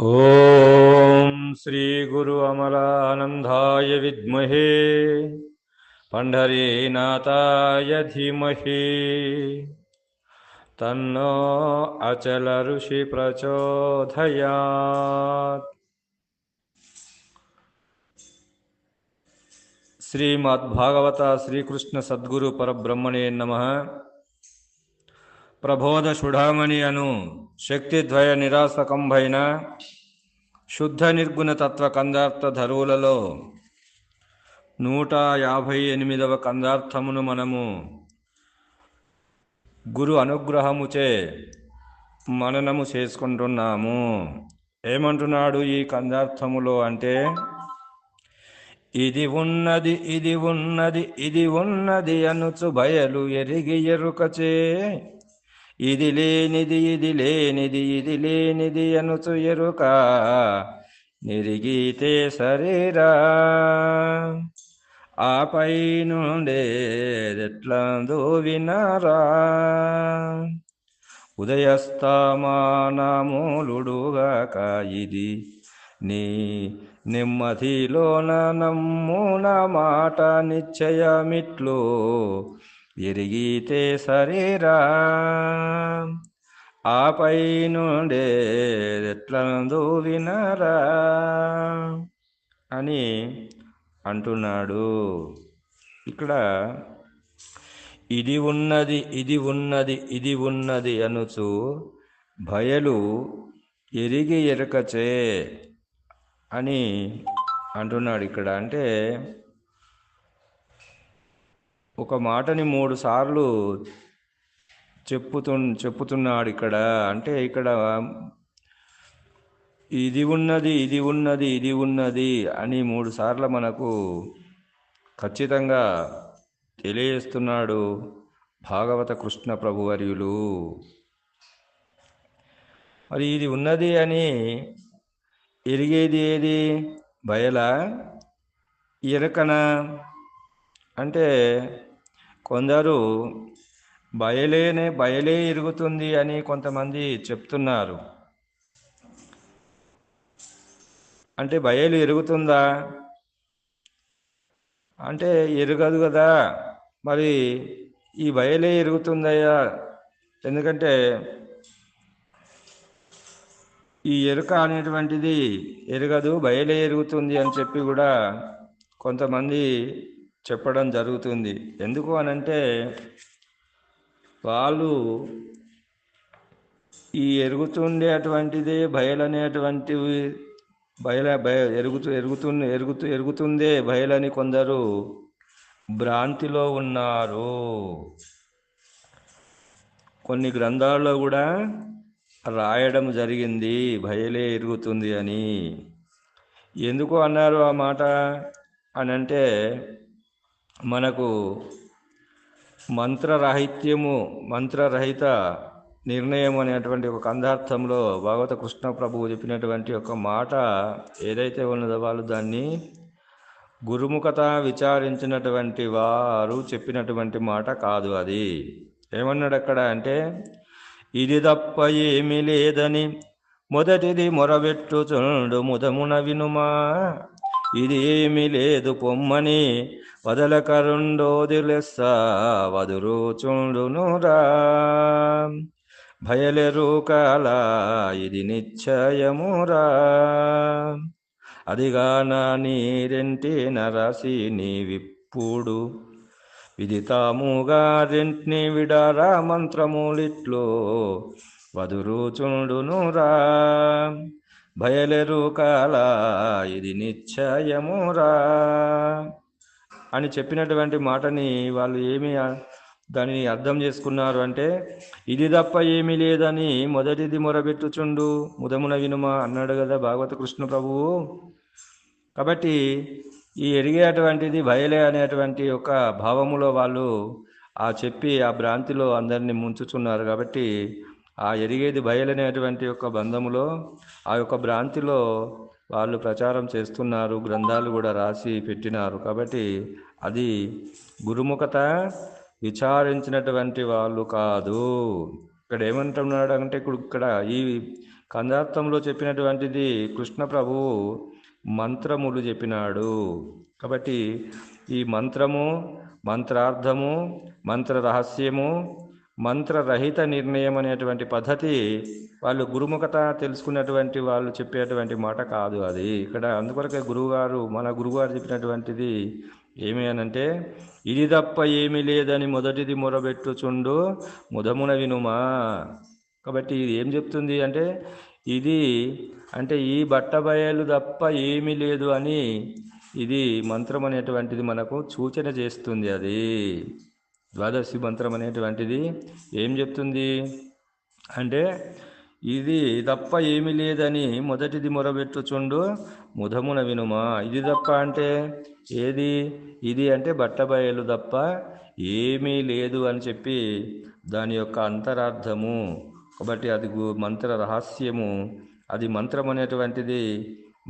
ॐ श्रीगुरु अमलानन्दाय विद्महे पण्ढरीनाथाय धीमहि। तन्नो अचलऋषि प्रचोदयात्। श्रीमद्भागवत श्रीकृष्णसद्गुरुपरब्रह्मणे नमः। प्रबोधचूडामणि अनु। శక్తిద్వయ నిరాసకంభైన శుద్ధ నిర్గుణ తత్వ కందార్థ ధరువులలో నూట యాభై ఎనిమిదవ కందార్థమును మనము గురు అనుగ్రహముచే మననము చేసుకుంటున్నాము. ఏమంటున్నాడు ఈ కందార్థములో అంటే ఇది ఉన్నది ఇది ఉన్నది ఇది ఉన్నది అనుచు బయలు ఎరిగి ఎరుకచే ఇది లేనిది ఇది లేనిది ఇది లేనిది అనుచు ఎరుక. నిరిగితే శరీరా. ఆ పైనుండేదెట్లా దోవినారా ఉదయస్తమానములుడుగాక ఇది నీ నెమ్మదిలోన నమ్మున మాట నిశ్చయమిట్లో. ఎరిగితే సరేరా. ఆపై నుండేదెట్లందు వినరా అని అంటున్నాడు. ఇక్కడ ఇది ఉన్నది ఇది ఉన్నది ఇది ఉన్నది అనుచు భయలు ఎరిగి ఎరకచే అని అంటున్నాడు ఇక్కడ. అంటే ఒక మాటని మూడు సార్లు చెప్పుతు చెప్పుతున్నాడు ఇక్కడ. అంటే ఇక్కడ ఇది ఉన్నది ఇది ఉన్నది ఇది ఉన్నది అని మూడు సార్లు మనకు ఖచ్చితంగా తెలియజేస్తున్నాడు భాగవత కృష్ణ ప్రభువర్యులు. మరి ఇది ఉన్నది అని ఎరిగేది ఏది? బయల? ఎరకన? అంటే కొందరు బయలేనే బయలే ఎరుగుతుంది అని కొంతమంది చెప్తున్నారు. అంటే బయలు ఎరుగుతుందా అంటే ఎరగదు కదా. మరి ఈ బయలే ఎరుగుతుందయ్యా ఎందుకంటే ఈ ఎరుక అనేటువంటిది ఎరగదు బయలే ఎరుగుతుంది అని చెప్పి కూడా కొంతమంది చెప్పడం జరుగుతుంది. ఎందుకు అనంటే వాళ్ళు ఈ ఎరుగుతుండేటువంటిదే బయలనేటువంటివి బయల బయ ఎరుగుతూ ఎరుగుతు ఎరుగుతూ ఎరుగుతుందే బయలని కొందరు భ్రాంతిలో ఉన్నారు. కొన్ని గ్రంథాల్లో కూడా రాయడం జరిగింది భయలే ఎరుగుతుంది అని. ఎందుకు అన్నారు ఆ మాట అనంటే అంటే మనకు మంత్రరాహిత్యము మంత్రరహిత నిర్ణయం అనేటువంటి ఒక కందార్థంలో భాగవత కృష్ణ ప్రభువు చెప్పినటువంటి ఒక మాట ఏదైతే ఉన్నదో వాళ్ళు దాన్ని గురుముఖత విచారించినటువంటి వారు చెప్పినటువంటి మాట కాదు అది. ఏమన్నాడు అక్కడ అంటే ఇది తప్ప ఏమీ లేదని మొదటిది మొరబెట్టుచుండు ముదమున వినుమా? ఇదేమి లేదు పొమ్మని వదలక రెండోది లెస్స వదురుచుండునురా భయలెరుకాల ఇది నిశ్చయమురా అదిగానా నీరెంటి నరసి నీ విప్పుడు విదితాముగా రెంట్ని విడారా మంత్రములిట్లో వదురుచుండునురా భయలెరుకాల ఇది నిశ్చయమురా. అని చెప్పినటువంటి మాటని వాళ్ళు ఏమి దానిని అర్థం చేసుకున్నారు అంటే ఇది తప్ప ఏమీ లేదని మొదటిది మొరబెట్టుచుండు ముదమున వినుమ అన్నాడు కదా భాగవత కృష్ణ ప్రభువు కాబట్టి ఈ ఎరిగేటువంటిది బయలే అనేటువంటి ఒక భావములో వాళ్ళు ఆ చెప్పి ఆ భ్రాంతిలో అందరినీ ముంచుచున్నారు. కాబట్టి ఆ ఎరిగేది బయలనేటువంటి యొక్క బంధములో ఆ యొక్క భ్రాంతిలో వాళ్ళు ప్రచారం చేస్తున్నారు గ్రంథాలు కూడా రాసి పెట్టినారు. కాబట్టి అది గురుముఖత విచారించినటువంటి వాళ్ళు కాదు. ఇక్కడ ఏమంటున్నాడు అంటే ఇప్పుడు ఇక్కడ ఈ కందార్థంలో చెప్పినటువంటిది కృష్ణ ప్రభువు మంత్రములు చెప్పినాడు. కాబట్టి ఈ మంత్రము మంత్రార్థము మంత్ర రహస్యము మంత్రరహిత నిర్ణయం అనేటువంటి పద్ధతి వాళ్ళు గురుముఖత తెలుసుకున్నటువంటి వాళ్ళు చెప్పేటువంటి మాట కాదు అది. ఇక్కడ అందుకొరకే గురువుగారు మన గురువుగారు చెప్పినటువంటిది ఏమి అనంటే ఇది తప్ప ఏమీ లేదని మొదటిది మొరబెట్టుచుండు ముదమున వినుమా. కాబట్టి ఇది ఏం చెప్తుంది అంటే ఇది అంటే ఈ బట్టబయలు తప్ప ఏమీ లేదు అని ఇది మంత్రం అనేటువంటిది మనకు సూచన చేస్తుంది అది. ద్వాదశి మంత్రం అనేటువంటిది ఏం చెప్తుంది? అంటే ఇది తప్ప ఏమీ లేదని మొదటిది మొరబెట్టుచుండు ముధమున వినుమా. ఇది తప్ప అంటే ఏది? ఇది అంటే బట్టబయలు తప్ప ఏమీ లేదు అని చెప్పి దాని యొక్క అంతరార్థము. కాబట్టి అది మంత్ర రహస్యము. అది మంత్రం అనేటువంటిది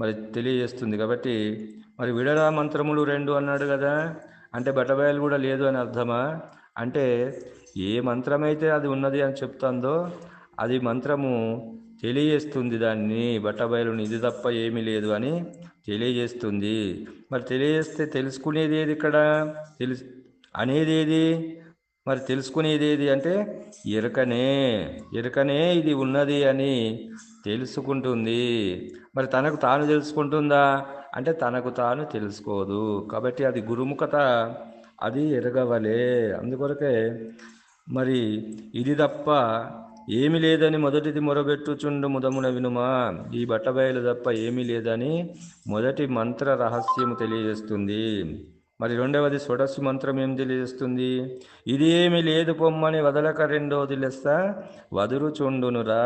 మరి తెలియజేస్తుంది. కాబట్టి మరి విడరా మంత్రములు రెండు అన్నాడు కదా. అంటే బట్టబయలు కూడా లేదు అని అర్థమా? అంటే ఏ మంత్రమైతే అది ఉన్నది అని చెప్తుందో అది మంత్రము తెలియజేస్తుంది దాన్ని. బట్టబయలుని ఇది తప్ప ఏమీ లేదు అని తెలియజేస్తుంది. మరి తెలియజేస్తే తెలుసుకునేది ఏది ఇక్కడ? తెలుసు అనేది ఏది? మరి తెలుసుకునేది ఏది అంటే ఎరకనే ఎరకనే ఇది ఉన్నది అని తెలుసుకుంటుంది. మరి తనకు తాను తెలుసుకుంటుందా? అంటే తనకు తాను తెలుసుకోదు. కాబట్టి అది గురుముఖత అది ఎరగవలే. అందుకొరకే మరి ఇది తప్ప ఏమి లేదని మొదటిది మొరబెట్టుచుండు ముదమున వినుమా. ఈ బట్టబయలు తప్ప ఏమీ లేదని మొదటి మంత్ర రహస్యము తెలియజేస్తుంది. మరి రెండవది షోడశి మంత్రం ఏం తెలియజేస్తుంది? ఇది ఏమి లేదు పొమ్మని వదలక రెండవది లెస్స వదురుచుండునురా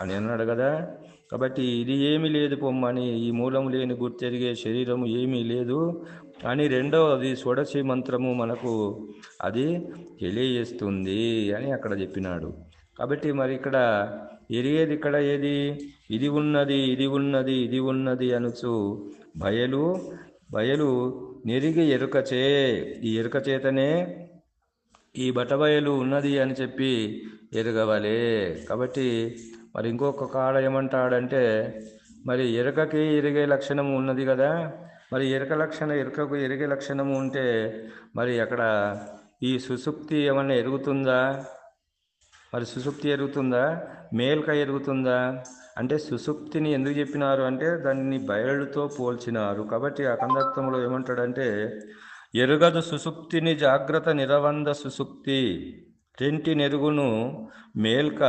అని అన్నాడు కదా. కాబట్టి ఇది ఏమి లేదు పొమ్మని ఈ మూలం లేని గుర్తెరిగే శరీరం ఏమీ లేదు. అని రెండవది షోడశి మంత్రము మనకు అది తెలియజేస్తుంది అని అక్కడ చెప్పినాడు. కాబట్టి మరి ఇక్కడ ఎరిగేది ఇక్కడ ఏది? ఇది ఉన్నది ఇది ఉన్నది ఇది ఉన్నది అనుచు బయలు బయలు నెరిగి ఎరుకచే ఈ ఎరుక చేతనే ఈ బటబయలు ఉన్నది అని చెప్పి ఎరగవలే. కాబట్టి మరి ఇంకొక కాడ ఏమంటాడంటే మరి ఎరకకి ఎరిగే లక్షణము ఉన్నది కదా? మరి ఎరుక లక్షణ ఎరుకకు ఎరిగే లక్షణము ఉంటే మరి అక్కడ ఈ సుసుప్తి ఏమన్నా ఎరుగుతుందా? మరి సుసుప్తి ఎరుగుతుందా? మేల్క ఎరుగుతుందా? అంటే సుసుప్తిని ఎందుకు చెప్పినారు అంటే దాన్ని బయలుతో పోల్చినారు. కాబట్టి ఆ కందత్వంలో ఏమంటాడంటే ఎరుగదు సుసుప్తిని జాగ్రత్త నిరవంద సుసుప్తి. రెంటి నెరుగును మేల్క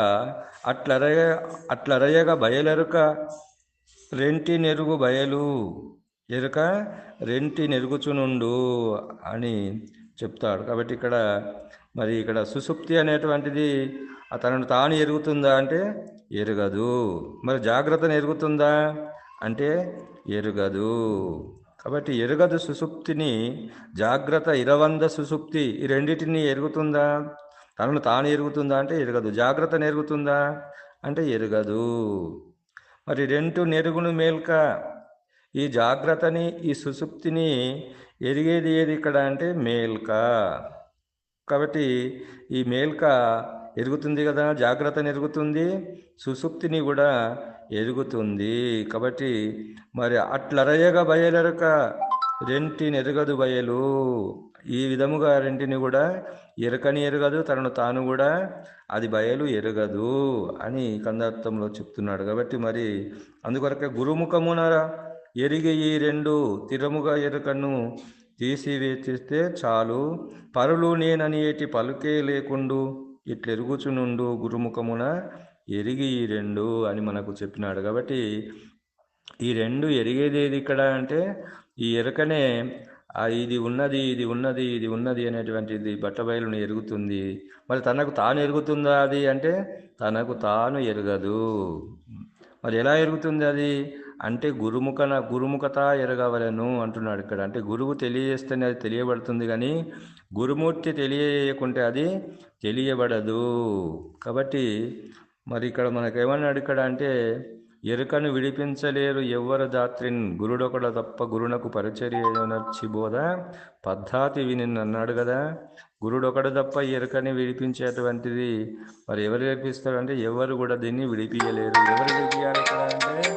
అట్లరయ అట్లరయగా బయలెరుక రెంటి నెరుగు బయలు. ఎరుక రెంటి నెరుగుచునుండు అని చెప్తాడు. కాబట్టి ఇక్కడ మరి ఇక్కడ సుసుప్తి అనేటువంటిది తనను తాను ఎరుగుతుందా అంటే ఎరగదు. మరి జాగ్రత్తను ఎరుగుతుందా అంటే ఎరగదు. కాబట్టి ఎరగదు సుసుప్తిని జాగ్రత్త ఇరవంద సుసుప్తి ఈ రెండింటిని ఎరుగుతుందా? తనను తాను ఎరుగుతుందా అంటే ఎరగదు. జాగ్రత్త నెరుగుతుందా అంటే ఎరగదు. మరి రెండు నెరుగును మేల్క ఈ జాగ్రత్తని ఈ సుసుప్తిని ఎరిగేది ఏది ఇక్కడ అంటే మేల్క. కాబట్టి ఈ మేల్క ఎరుగుతుంది కదా జాగ్రత్తని ఎరుగుతుంది సుసుప్తిని కూడా ఎరుగుతుంది. కాబట్టి మరి అట్లరయగా బయలెరక రెంటిని ఎరగదు బయలు. ఈ విధముగా రెంటిని కూడా ఎరకని ఎరగదు తనను తాను కూడా అది బయలు ఎరగదు అని కందార్థంలో చెప్తున్నాడు. కాబట్టి మరి అందుకొరకే గురుముఖమునరా ఎరిగి ఈ రెండు తిరముగా ఎరుకను తీసివేచిస్తే చాలు. పరులు నేననియేటి పలుకే లేకుండు. ఇట్లెరుగుచునుండు గురుముఖమున ఎరిగి ఈ రెండు అని మనకు చెప్పినాడు. కాబట్టి ఈ రెండు ఎరిగేది ఇక్కడ అంటే ఈ ఎరకనే ఇది ఉన్నది ఇది ఉన్నది ఇది ఉన్నది అనేటువంటిది బట్టబయలును ఎరుగుతుంది. మరి తనకు తాను ఎరుగుతుందా అది అంటే తనకు తాను ఎరగదు. మరి ఎలా ఎరుగుతుంది అది? అంటే గురుముఖన గురుముఖత ఎరగవలను అంటున్నాడు ఇక్కడ. అంటే గురువు తెలియజేస్తేనే అది తెలియబడుతుంది కానీ గురుమూర్తి తెలియకుంటే అది తెలియబడదు. కాబట్టి మరి ఇక్కడ మనకేమన్నాడు ఇక్కడ అంటే ఎరుకను విడిపించలేరు ఎవ్వరు దాత్రిన్ గురుడొకడ తప్ప గురునకు పరిచర్యనర్చి బోధ పద్ధాతి విని అన్నాడు కదా. గురుడొకడు తప్ప ఎరుకని విడిపించేటువంటిది మరి ఎవరు విడిపిస్తారు అంటే ఎవరు కూడా దీన్ని విడిపించలేరు ఎవరు విడిపించాలి అంటే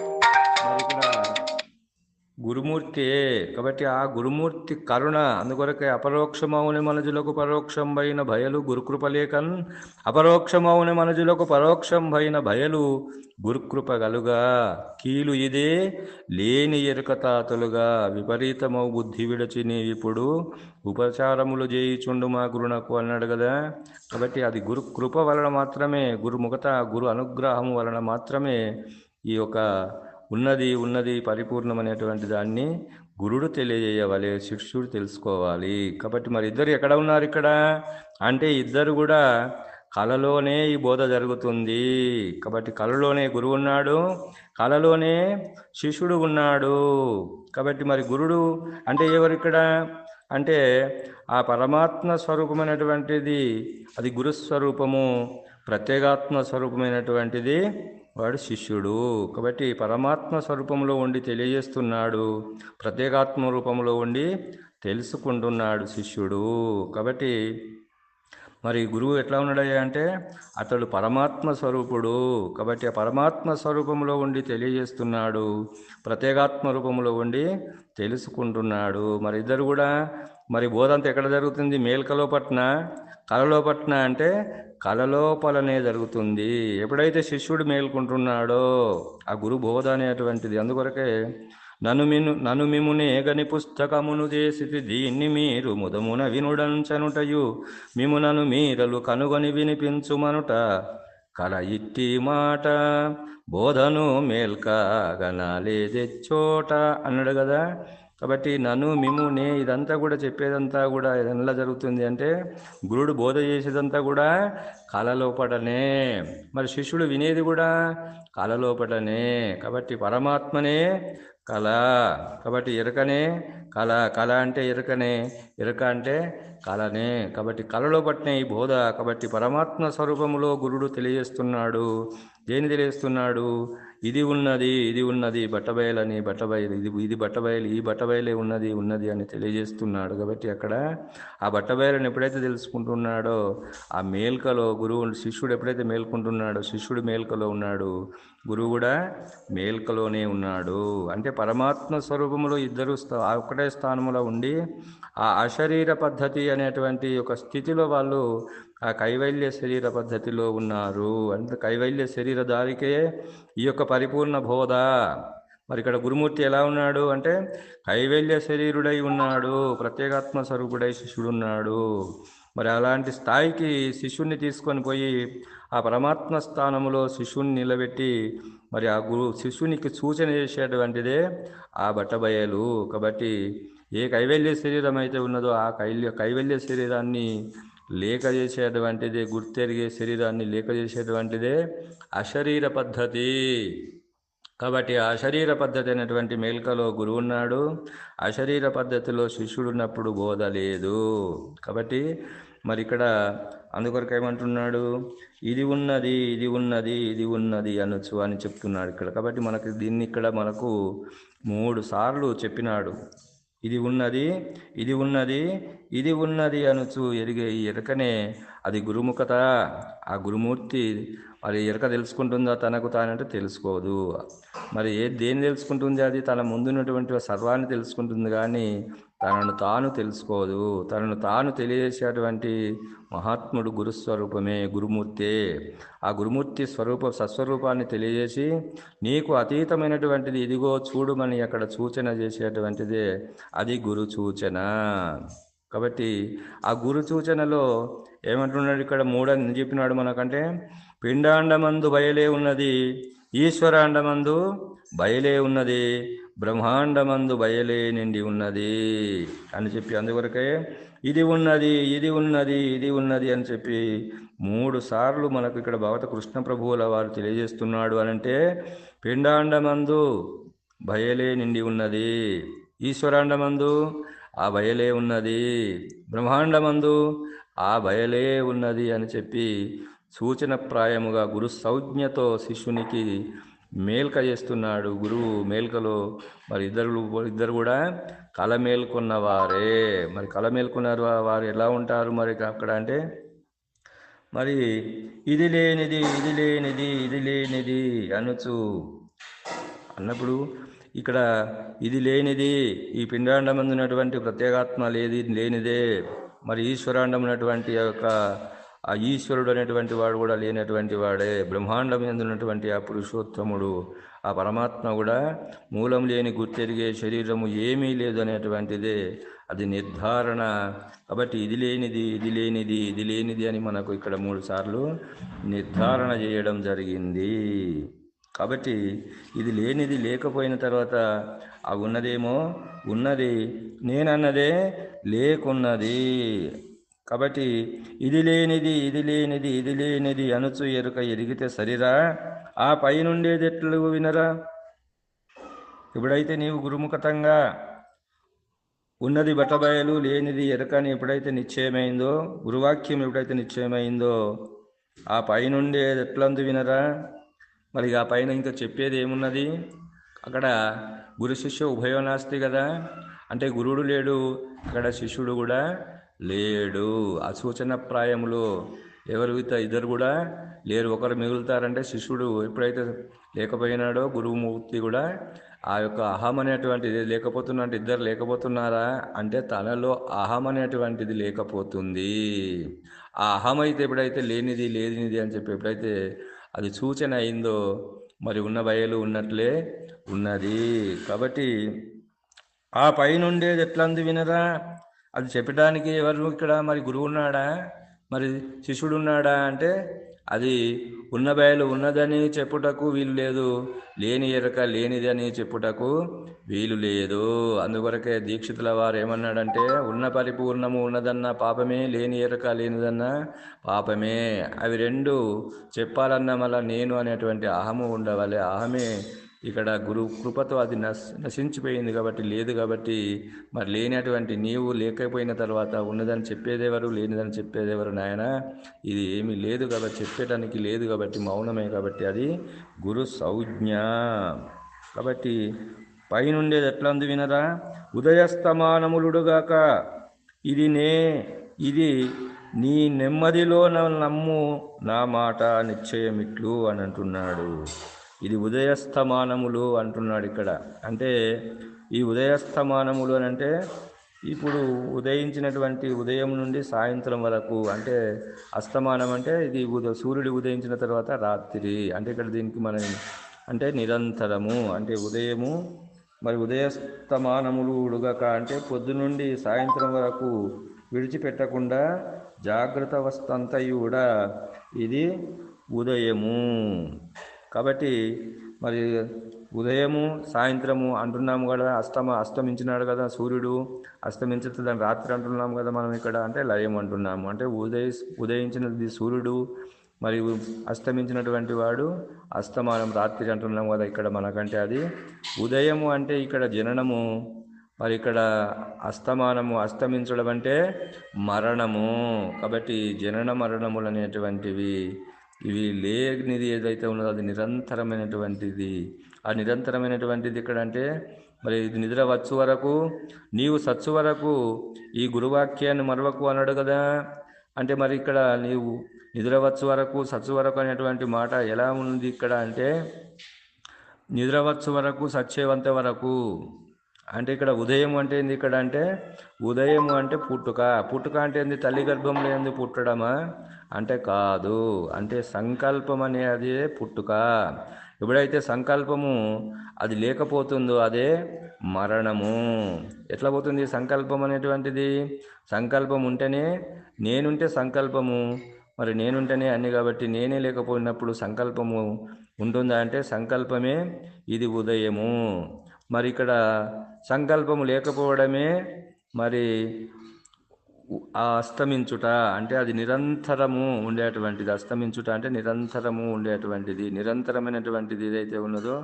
గురుమూర్తి కాబట్టి ఆ గురుమూర్తి కరుణ అందుకొరకే అపరోక్షమౌని పరోక్షం పరోక్షంబైన భయలు గురుకృపలేకన్ అపరోక్షమౌని మనజులకు పరోక్షం భైన భయలు గురుకృప గలుగా. కీలు ఇదే లేని ఎరుకతాతలుగా విపరీతమౌ బుద్ధి విడచి నీవిప్పుడు ఉపచారములు చేయిచుండు మా గురునకు అన్నాడు కదా కాబట్టి అది గురుకృప వలన మాత్రమే గురుముఖత గురు అనుగ్రహం వలన మాత్రమే ఈ యొక్క ఉన్నది ఉన్నది పరిపూర్ణమైనటువంటి దాన్ని గురుడు తెలియజేయవాలి శిష్యుడు తెలుసుకోవాలి. కాబట్టి మరి ఇద్దరు ఎక్కడ ఉన్నారు ఇక్కడ? అంటే ఇద్దరు కూడా కళలోనే ఈ బోధ జరుగుతుంది. కాబట్టి కళలోనే గురువు ఉన్నాడు కళలోనే శిష్యుడు ఉన్నాడు. కాబట్టి మరి గురుడు అంటే ఎవరు ఇక్కడ? అంటే ఆ పరమాత్మ స్వరూపమైనటువంటిది అది గురుస్వరూపము ప్రత్యేగాత్మ స్వరూపమైనటువంటిది వాడు శిష్యుడు. కాబట్టి పరమాత్మ స్వరూపంలో ఉండి తెలియజేస్తున్నాడు. ప్రత్యేకాత్మ రూపంలో ఉండి తెలుసుకుంటున్నాడు శిష్యుడు. కాబట్టి మరి గురువు ఎట్లా ఉన్నాడయ్యా అంటే అతడు పరమాత్మ స్వరూపుడు. కాబట్టి ఆ పరమాత్మ స్వరూపంలో ఉండి తెలియజేస్తున్నాడు. ప్రత్యేగాత్మ రూపంలో ఉండి తెలుసుకుంటున్నాడు. మరి ఇద్దరు కూడా మరి బోధంతా ఎక్కడ జరుగుతుంది? మేల్కలో పట్న కలలో పట్న అంటే కలలోపలనే జరుగుతుంది. ఎప్పుడైతే శిష్యుడు మేల్కుంటున్నాడో ఆ గురు బోధ అనేటువంటిది అందుకొరకే నను మిను నను మిముని ఏగని పుస్తకమును చేసి దీన్ని మీరు ముదమున వినుడంచనుటయు మిమునను మీరలు కనుగొని వినిపించుమనుట కల ఇట్టి మాట. బోధను మేల్కాగనాలేదెచ్చోట అన్నాడు కదా కాబట్టి నన్ను మిమ్మునే ఇదంతా కూడా చెప్పేదంతా కూడా ఎలా జరుగుతుంది అంటే గురుడు బోధ చేసేదంతా కూడా కాలలోపటనే. మరి శిష్యుడు వినేది కూడా కాలలోపటనే. కాబట్టి పరమాత్మనే కళ. కాబట్టి ఎరకనే కళ. కళ అంటే ఎరకనే. ఎరక అంటే కళనే. కాబట్టి కళలో పట్టిన ఈ బోధ కాబట్టి పరమాత్మ స్వరూపములో గురుడు తెలియజేస్తున్నాడు. దేని తెలియస్తున్నాడు ఇది ఉన్నది ఇది ఉన్నది బట్టబయలని బట్టబయలు ఇది ఇది బట్టబయలు ఈ బట్టబయలే ఉన్నది ఉన్నది అని తెలియజేస్తున్నాడు. కాబట్టి అక్కడ ఆ బట్టబయలను ఎప్పుడైతే తెలుసుకుంటున్నాడో ఆ మేల్కలో గురువు శిష్యుడు ఎప్పుడైతే మేల్కుంటున్నాడో శిష్యుడు మేల్కలో ఉన్నాడు గురువు కూడా మేల్కలోనే ఉన్నాడు. అంటే పరమాత్మ స్వరూపంలో ఇద్దరు స్థా- ఆ ఒకటే స్థానంలో ఉండి ఆ అశరీర పద్ధతి అనేటువంటి ఒక స్థితిలో వాళ్ళు ఆ కైవల్య శరీర పద్ధతిలో ఉన్నారు. అంటే కైవల్య శరీరధారికే ఈ యొక్క పరిపూర్ణ బోధ. మరి ఇక్కడ గురుమూర్తి ఎలా ఉన్నాడు అంటే కైవల్య శరీరుడై ఉన్నాడు ప్రత్యేగాత్మ స్వరూపుడై శిష్యుడు ఉన్నాడు మరి అలాంటి స్థాయికి శిష్యుణ్ణి తీసుకొని పోయి ఆ పరమాత్మ స్థానంలో శిష్యుణ్ణి నిలబెట్టి మరి ఆ గురు శిష్యునికి సూచన చేసేటువంటిదే ఆ బట్టబయలు. కాబట్టి ఏ కైవల్య శరీరం అయితే ఉన్నదో ఆ కైల్య కైవల్య శరీరాన్ని లేక చేసేటువంటిదే గుర్తెరిగే శరీరాన్ని లేక చేసేటువంటిదే అశరీర పద్ధతి. కాబట్టి ఆ శరీర పద్ధతి అయినటువంటి మేల్కలో గురువు ఉన్నాడు. అశరీర పద్ధతిలో శిష్యుడు ఉన్నప్పుడు బోధ లేదు. కాబట్టి మరి ఇక్కడ అందుకొరకు ఏమంటున్నాడు? ఇది ఉన్నది ఇది ఉన్నది ఇది ఉన్నది అనొచ్చు అని చెప్తున్నాడు ఇక్కడ. కాబట్టి మనకి దీన్ని ఇక్కడ మనకు మూడు సార్లు చెప్పినాడు. ఇది ఉన్నది ఇది ఉన్నది ఇది ఉన్నది అనుచు ఎరిగే ఈ ఎరకనే అది గురుముఖత. ఆ గురుమూర్తి మరి ఎరక తెలుసుకుంటుందా? తనకు తానంటే తెలుసుకోదు. మరి ఏ దేన్ని తెలుసుకుంటుంది? అది తన ముందున్నటువంటి సర్వాన్ని తెలుసుకుంటుంది కానీ తనను తాను తెలుసుకోదు. తనను తాను తెలియజేసేటువంటి మహాత్ముడు గురుస్వరూపమే గురుమూర్తే. ఆ గురుమూర్తి స్వరూప సస్వరూపాన్ని తెలియజేసి నీకు అతీతమైనటువంటిది ఇదిగో చూడుమని అక్కడ సూచన చేసేటువంటిదే అది గురు సూచన. కాబట్టి ఆ గురు సూచనలో ఏమంటున్నాడు ఇక్కడ? మూడని చెప్పినాడు మనకంటే పిండాండమందు బయలే ఉన్నది ఈశ్వరాండమందు బయలే ఉన్నది బ్రహ్మాండమందు బయలే నిండి ఉన్నది అని చెప్పి అందువరకే ఇది ఉన్నది ఇది ఉన్నది ఇది ఉన్నది అని చెప్పి మూడు సార్లు మనకు ఇక్కడ భగవత కృష్ణ ప్రభువుల వారు తెలియజేస్తున్నాడు అనంటే పిండాండమందు బయలే నిండి ఉన్నది ఈశ్వరాండమందు ఆ బయలే ఉన్నది బ్రహ్మాండమందు ఆ బయలే ఉన్నది అని చెప్పి సూచన ప్రాయముగా గురు సౌజ్ఞతో శిష్యునికి మేల్క చేస్తున్నాడు. గురువు మేల్కలో మరి ఇద్దరు ఇద్దరు కూడా కల మేల్కొన్న వారే మరి కల మేల్కొన్నారు వారు ఎలా ఉంటారు మరి అక్కడ అంటే మరి ఇది లేనిది ఇది లేనిది ఇది లేనిది అనుచు. అన్నప్పుడు ఇక్కడ ఇది లేనిది ఈ పిండాండం ఉన్నటువంటి ప్రత్యేగాత్మ లేది లేనిదే మరి ఈశ్వరాండం ఉన్నటువంటి యొక్క ఆ ఈశ్వరుడు అనేటువంటి వాడు కూడా లేనటువంటి వాడే బ్రహ్మాండం ఎందున్నటువంటి ఆ పురుషోత్తముడు ఆ పరమాత్మ కూడా మూలం లేని గుర్తెరిగే శరీరము ఏమీ లేదు అనేటువంటిదే అది నిర్ధారణ. కాబట్టి ఇది లేనిది ఇది లేనిది ఇది లేనిది అని మనకు ఇక్కడ మూడు సార్లు నిర్ధారణ చేయడం జరిగింది. కాబట్టి ఇది లేనిది లేకపోయిన తర్వాత ఆ ఉన్నదేమో ఉన్నది నేనన్నదే లేకున్నది. కాబట్టి ఇది లేనిది ఇది లేనిది ఇది లేనిది అనుచు ఎరుక ఎరిగితే సరిరా? ఆ పైనుండేది ఎట్లు వినరా? ఎప్పుడైతే నీవు గురుముఖతంగా ఉన్నది బటబయలు లేనిది ఎరకని ఎప్పుడైతే నిశ్చయమైందో గురువాక్యం ఎప్పుడైతే నిశ్చయమైందో ఆ పైనుండేది ఎట్లందు వినరా? మరి ఆ పైన ఇంకా చెప్పేది ఏమున్నది? అక్కడ గురు శిష్య ఉభయోనాస్తి కదా అంటే గురుడు లేడు అక్కడ శిష్యుడు కూడా లేడు. ఆ సూచన ప్రాయములో ఎవరు ఇద్దరు కూడా లేరు. ఒకరు మిగులుతారంటే శిష్యుడు ఎప్పుడైతే లేకపోయినాడో గురువుమూర్తి కూడా ఆ యొక్క అహం అనేటువంటిది లేకపోతున్నట్టు ఇద్దరు లేకపోతున్నారా అంటే తనలో అహం అనేటువంటిది లేకపోతుంది. ఆ అహం అయితే ఎప్పుడైతే లేనిది లేనిది అని చెప్పి ఎప్పుడైతే అది సూచన అయిందో మరి ఉన్న బయలు ఉన్నట్లే ఉన్నది. కాబట్టి ఆ పైనుండేది ఎట్లంది వినరా? అది చెప్పడానికి ఎవరు ఇక్కడ మరి గురువు ఉన్నాడా? మరి శిష్యుడు ఉన్నాడా అంటే అది ఉన్న బయలు ఉన్నదని చెప్పుటకు వీలు లేదు లేని ఎరక లేనిది అని చెప్పుటకు వీలు లేదు. అందుకొరకే దీక్షితుల వారు ఏమన్నాడంటే ఉన్న పరిపూర్ణము ఉన్నదన్న పాపమే లేని ఎరక లేనిదన్న పాపమే. అవి రెండు చెప్పాలన్న మళ్ళా నేను అనేటువంటి అహము ఉండవాలి. అహమే ఇక్కడ గురు కృపతో అది నశ నశించిపోయింది కాబట్టి లేదు కాబట్టి మరి లేనటువంటి నీవు లేకపోయిన తర్వాత ఉన్నదని చెప్పేదెవరు లేనిదని చెప్పేదెవరు నాయన? ఇది ఏమీ లేదు కాబట్టి చెప్పేటానికి లేదు కాబట్టి మౌనమే కాబట్టి అది గురు సంజ్ఞ. కాబట్టి పైనుండేది ఎట్లా ఉంది వినరా? ఉదయస్తమానములుడుగాక. ఇది నే ఇది నీ నెమ్మదిలో నమ్ము నా మాట నిశ్చయమిట్లు అని అంటున్నాడు ఇది ఉదయస్తమానములు అంటున్నాడు ఇక్కడ. అంటే ఈ ఉదయస్తమానములు అని అంటే ఇప్పుడు ఉదయించినటువంటి ఉదయం నుండి సాయంత్రం వరకు అంటే అస్తమానం అంటే ఇది ఉద సూర్యుడు ఉదయించిన తర్వాత రాత్రి. అంటే ఇక్కడ దీనికి మనం అంటే నిరంతరము అంటే ఉదయము మరి ఉదయస్తమానములు ఉడగక అంటే పొద్దు నుండి సాయంత్రం వరకు విడిచిపెట్టకుండా జాగ్రత్త అవస్థంతయు కూడా ఇది ఉదయము. కాబట్టి మరి ఉదయము సాయంత్రము అంటున్నాము కదా అస్తమ అస్తమించినాడు కదా సూర్యుడు అస్తమించదు దాని రాత్రి అంటున్నాము కదా మనం ఇక్కడ అంటే లయం అంటున్నాము. అంటే ఉదయ ఉదయించినది సూర్యుడు మరియు అస్తమించినటువంటి వాడు అస్తమానం రాత్రి అంటున్నాం కదా ఇక్కడ మనకంటే అది. ఉదయము అంటే ఇక్కడ జననము మరి ఇక్కడ అస్తమానము అస్తమించడం అంటే మరణము. కాబట్టి జనన మరణములు అనేటువంటివి ఇవి లేనిది ఏదైతే ఉన్నదో అది నిరంతరమైనటువంటిది. ఆ నిరంతరమైనటువంటిది ఇక్కడ అంటే మరి ఇది నిద్ర వచ్చు వరకు నీవు సచ్చు వరకు ఈ గురువాక్యాన్ని మరవకు అన్నాడు కదా. అంటే మరి ఇక్కడ నీవు నిద్ర వచ్చు వరకు సచ్చు వరకు అనేటువంటి మాట ఎలా ఉంది ఇక్కడ అంటే నిద్ర వచ్చు వరకు సచ్చేవంత వరకు. అంటే ఇక్కడ ఉదయం అంటే ఏంది ఇక్కడ అంటే ఉదయం అంటే పుట్టుక. పుట్టుక అంటే ఏంది? తల్లి గర్భంలో ఏంది పుట్టడమా? అంటే కాదు. అంటే సంకల్పం అనేది పుట్టుక. ఎప్పుడైతే సంకల్పము అది లేకపోతుందో అదే మరణము. ఎట్లా పోతుంది సంకల్పం అనేటువంటిది? సంకల్పం ఉంటేనే నేనుంటే సంకల్పము. మరి నేనుంటేనే అన్ని కాబట్టి నేనే లేకపోయినప్పుడు సంకల్పము ఉంటుందా అంటే సంకల్పమే ఇది ఉదయము. మరి ఇక్కడ సంకల్పము లేకపోవడమే మరి అస్తమించుట అంటే అది నిరంతరము ఉండేటువంటిది అస్తమించుట అంటే నిరంతరము ఉండేటువంటిది నిరంతరమైనటువంటిది ఏదైతే ఉన్నదో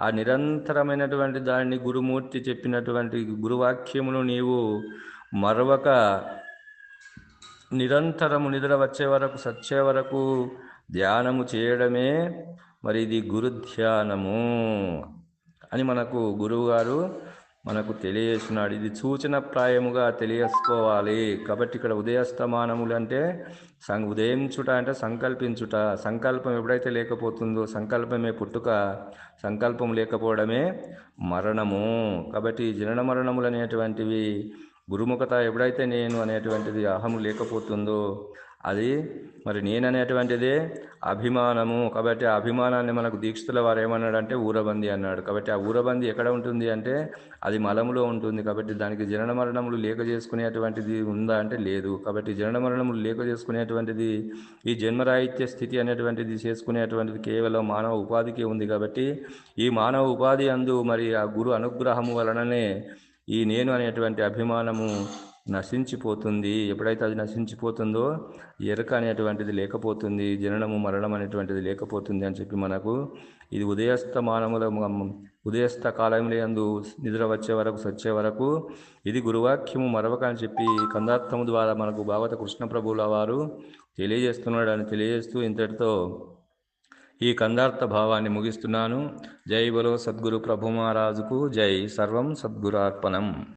ఆ నిరంతరమైనటువంటి దాన్ని గురుమూర్తి చెప్పినటువంటి గురువాక్యమును నీవు మరవక నిరంతరము నిద్ర వచ్చే వరకు సచ్చే వరకు ధ్యానము చేయడమే మరి ఇది గురుధ్యానము అని మనకు గురువుగారు మనకు తెలియజేస్తున్నాడు. ఇది సూచన ప్రాయముగా తెలియసుకోవాలి. కాబట్టి ఇక్కడ ఉదయస్తమానములు అంటే సం ఉదయించుట అంటే సంకల్పించుట. సంకల్పం ఎప్పుడైతే లేకపోతుందో సంకల్పమే పుట్టుక. సంకల్పం లేకపోవడమే మరణము. కాబట్టి జనన మరణములు అనేటువంటివి గురుముఖత ఎప్పుడైతే నేను అనేటువంటిది అహము లేకపోతుందో అది మరి నేననేటువంటిదే అభిమానము. కాబట్టి ఆ అభిమానాన్ని మనకు దీక్షితుల వారు ఏమన్నాడంటే ఊరబంది అన్నాడు. కాబట్టి ఆ ఊరబంది ఎక్కడ ఉంటుంది అంటే అది మలములో ఉంటుంది. కాబట్టి దానికి జనన మరణములు లేక చేసుకునేటువంటిది ఉందా అంటే లేదు. కాబట్టి జనన మరణములు లేక చేసుకునేటువంటిది ఈ జన్మరాహిత్య స్థితి అనేటువంటిది చేసుకునేటువంటిది కేవలం మానవ ఉపాధికే ఉంది. కాబట్టి ఈ మానవ ఉపాధి అందు మరి ఆ గురు అనుగ్రహము వలననే ఈ నేను అనేటువంటి అభిమానము నశించిపోతుంది. ఎప్పుడైతే అది నశించిపోతుందో ఎరక అనేటువంటిది లేకపోతుంది జననము మరణం అనేటువంటిది లేకపోతుంది అని చెప్పి మనకు ఇది ఉదయస్తమానముల ఉదయస్థ కాలంలో అందు నిద్ర వచ్చే వరకు సచ్చే వరకు ఇది గురువాక్యము మరవక అని చెప్పి కందార్థము ద్వారా మనకు భాగవత కృష్ణ ప్రభువుల వారు తెలియజేస్తున్నాడు అని తెలియజేస్తూ ఇంతటితో ఈ కందార్థ భావాన్ని ముగిస్తున్నాను. జై బలో సద్గురు ప్రభు మహారాజుకు జై. సర్వం సద్గురార్పణం.